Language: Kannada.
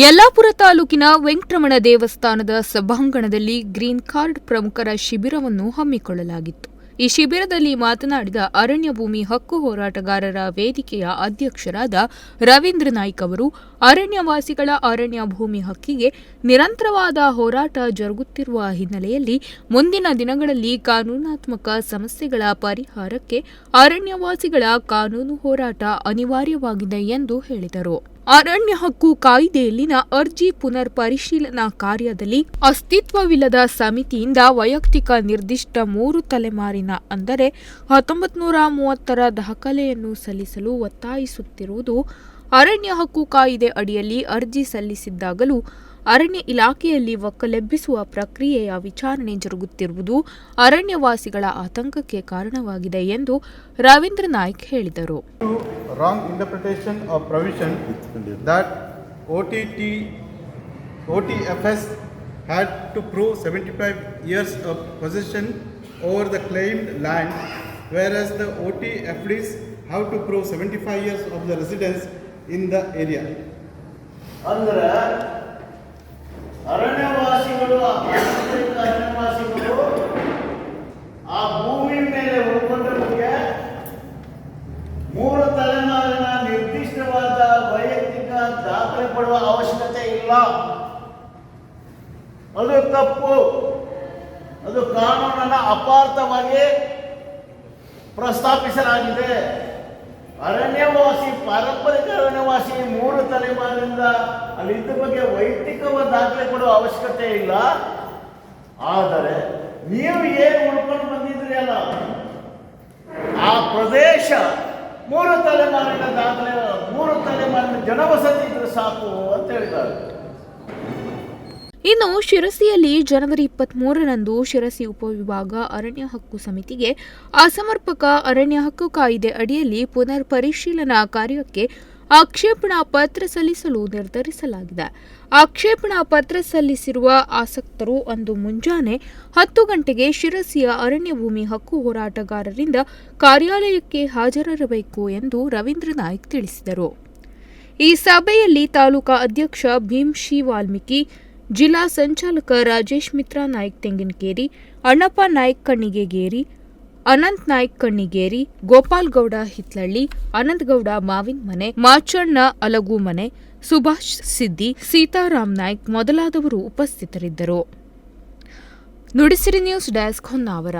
ಯಲ್ಲಾಪುರ ತಾಲೂಕಿನ ವೆಂಕಟರಮಣ ದೇವಸ್ಥಾನದ ಸಭಾಂಗಣದಲ್ಲಿ ಗ್ರೀನ್ ಕಾರ್ಡ್ ಪ್ರಮುಖರ ಶಿಬಿರವನ್ನು ಹಮ್ಮಿಕೊಳ್ಳಲಾಗಿತ್ತು. ಈ ಶಿಬಿರದಲ್ಲಿ ಮಾತನಾಡಿದ ಅರಣ್ಯ ಭೂಮಿ ಹಕ್ಕು ಹೋರಾಟಗಾರರ ವೇದಿಕೆಯ ಅಧ್ಯಕ್ಷರಾದ ರವೀಂದ್ರ ನಾಯ್ಕ್ ಅವರು, ಅರಣ್ಯವಾಸಿಗಳ ಅರಣ್ಯ ಭೂಮಿ ಹಕ್ಕಿಗೆ ನಿರಂತರವಾದ ಹೋರಾಟ ಜರುಗುತ್ತಿರುವ ಹಿನ್ನೆಲೆಯಲ್ಲಿ ಮುಂದಿನ ದಿನಗಳಲ್ಲಿ ಕಾನೂನಾತ್ಮಕ ಸಮಸ್ಯೆಗಳ ಪರಿಹಾರಕ್ಕೆ ಅರಣ್ಯವಾಸಿಗಳ ಕಾನೂನು ಹೋರಾಟ ಅನಿವಾರ್ಯವಾಗಿದೆ ಎಂದು ಹೇಳಿದರು. ಅರಣ್ಯ ಹಕ್ಕು ಕಾಯ್ದೆಯಲ್ಲಿನ ಅರ್ಜಿ ಪುನರ್ ಪರಿಶೀಲನಾ ಕಾರ್ಯದಲ್ಲಿ ಅಸ್ತಿತ್ವವಿಲ್ಲದ ಸಮಿತಿಯಿಂದ ವೈಯಕ್ತಿಕ ನಿರ್ದಿಷ್ಟ ಮೂರು ತಲೆಮಾರಿನ, ಅಂದರೆ ಹತ್ತೊಂಬತ್ತು ನೂರ ಮೂವತ್ತರ ದಾಖಲೆಯನ್ನು ಸಲ್ಲಿಸಲು ಒತ್ತಾಯಿಸುತ್ತಿರುವುದು ಅರಣ್ಯ ಹಕ್ಕು ಕಾಯಿದೆ ಅಡಿಯಲ್ಲಿ ಅರ್ಜಿ ಸಲ್ಲಿಸಿದ್ದಾಗಲೂ ಅರಣ್ಯ ಇಲಾಖೆಯಲ್ಲಿ ಒಕ್ಕಲೆಬ್ಬಿಸುವ ಪ್ರಕ್ರಿಯೆಯ ವಿಚಾರಣೆ ಜರುಗುತ್ತಿರುವುದು ಅರಣ್ಯವಾಸಿಗಳ ಆತಂಕಕ್ಕೆ ಕಾರಣವಾಗಿದೆ ಎಂದು ರವೀಂದ್ರ ನಾಯ್ಕ್ ಹೇಳಿದರು wrong wrong of of that OTT OTFS had to prove 75 years of possession over the claimed land, whereas the OTFDs have to prove 75 years of the residence in the area. ಅಂದ್ರೆ ಅರಣ್ಯವಾಸಿಗಳು, ಆ ಅರಣ್ಯವಾಸಿಗಳು ಆ ಭೂಮಿ ಮೇಲೆ ಉಳ್ಕೊಂಡ್ರಿಗೆ ಮೂರು ತಲೆಮಾರಿನ ನಿರ್ದಿಷ್ಟವಾದ ವೈಯಕ್ತಿಕ ದಾಖಲೆ ಪಡುವ ಅವಶ್ಯಕತೆ ಇಲ್ಲ. ಅದು ತಪ್ಪು. ಅದು ಕಾನೂನನ್ನ ಅಪಾರ್ಥವಾಗಿ ಪ್ರಸ್ತಾಪಿಸಲಾಗಿದೆ. ಅರಣ್ಯವಾಸಿ ಪಾರಂಪರಿಕ ಅರಣ್ಯವಾಸಿ ಮೂರು ತಲೆಮಾರಿನಿಂದ ಅಲ್ಲಿ ಇದ್ದ ಬಗ್ಗೆ ವೈಯಕ್ತಿಕವಾದ ದಾಖಲೆ ಕೊಡುವ ಅವಶ್ಯಕತೆ ಇಲ್ಲ. ಆದರೆ ನೀವು ಏನು ಉಳ್ಕೊಂಡು ಬಂದಿದ್ರಿ ಅಲ್ಲ? ಆ ಪ್ರದೇಶ ಮೂರು ತಲೆಮಾರಿನ ದಾಖಲೆ, ಮೂರು ತಲೆಮಾರಿನ ಜನವಸತಿ ಇದ್ರೆ ಸಾಕು ಅಂತ ಹೇಳಿದ್ದಾರೆ. ಇನ್ನು ಶಿರಸಿಯಲ್ಲಿ ಜನವರಿ ಇಪ್ಪತ್ಮೂರರಂದು ಶಿರಸಿ ಉಪವಿಭಾಗ ಅರಣ್ಯ ಹಕ್ಕು ಸಮಿತಿಗೆ ಅಸಮರ್ಪಕ ಅರಣ್ಯ ಹಕ್ಕು ಕಾಯಿದೆ ಅಡಿಯಲ್ಲಿ ಪುನರ್ ಪರಿಶೀಲನಾ ಕಾರ್ಯಕ್ಕೆ ಆಕ್ಷೇಪಣಾ ಪತ್ರ ಸಲ್ಲಿಸಲು ನಿರ್ಧರಿಸಲಾಗಿದೆ. ಆಕ್ಷೇಪಣಾ ಪತ್ರ ಸಲ್ಲಿಸಿರುವ ಆಸಕ್ತರು ಅಂದು ಮುಂಜಾನೆ ಹತ್ತು ಗಂಟೆಗೆ ಶಿರಸಿಯ ಅರಣ್ಯ ಭೂಮಿ ಹಕ್ಕು ಹೋರಾಟಗಾರರಿಂದ ಕಾರ್ಯಾಲಯಕ್ಕೆ ಹಾಜರಿರಬೇಕು ಎಂದು ರವೀಂದ್ರ ನಾಯ್ಕ್ ತಿಳಿಸಿದರು. ಈ ಸಭೆಯಲ್ಲಿ ತಾಲೂಕಾ ಅಧ್ಯಕ್ಷ ಭೀಮ್ಶಿ ವಾಲ್ಮೀಕಿ, ಜಿಲ್ಲಾ ಸಂಚಾಲಕ ರಾಜೇಶ್ ಮಿತ್ರಾ ನಾಯ್ಕ್ ತೆಂಗಿನಕೇರಿ, ಅಣ್ಣಪ್ಪ ನಾಯ್ಕ್ ಕಣ್ಣಿಗೆಗೇರಿ ಅನಂತ್ ನಾಯ್ಕ್ ಕಣ್ಣಿಗೇರಿ, ಗೋಪಾಲ್ ಗೌಡ ಹಿತ್ಲಳ್ಳಿ ಅನಂತಗೌಡ ಮಾವಿನ ಮನೆ, ಮಾಚಣ್ಣ ಅಲಗು ಮನೆ, ಸುಭಾಷ್ ಸಿದ್ದಿ, ಸೀತಾರಾಮ್ ನಾಯ್ಕ್ ಮೊದಲಾದವರು ಉಪಸ್ಥಿತರಿದ್ದರು. Nudisiri news desk Honnavar.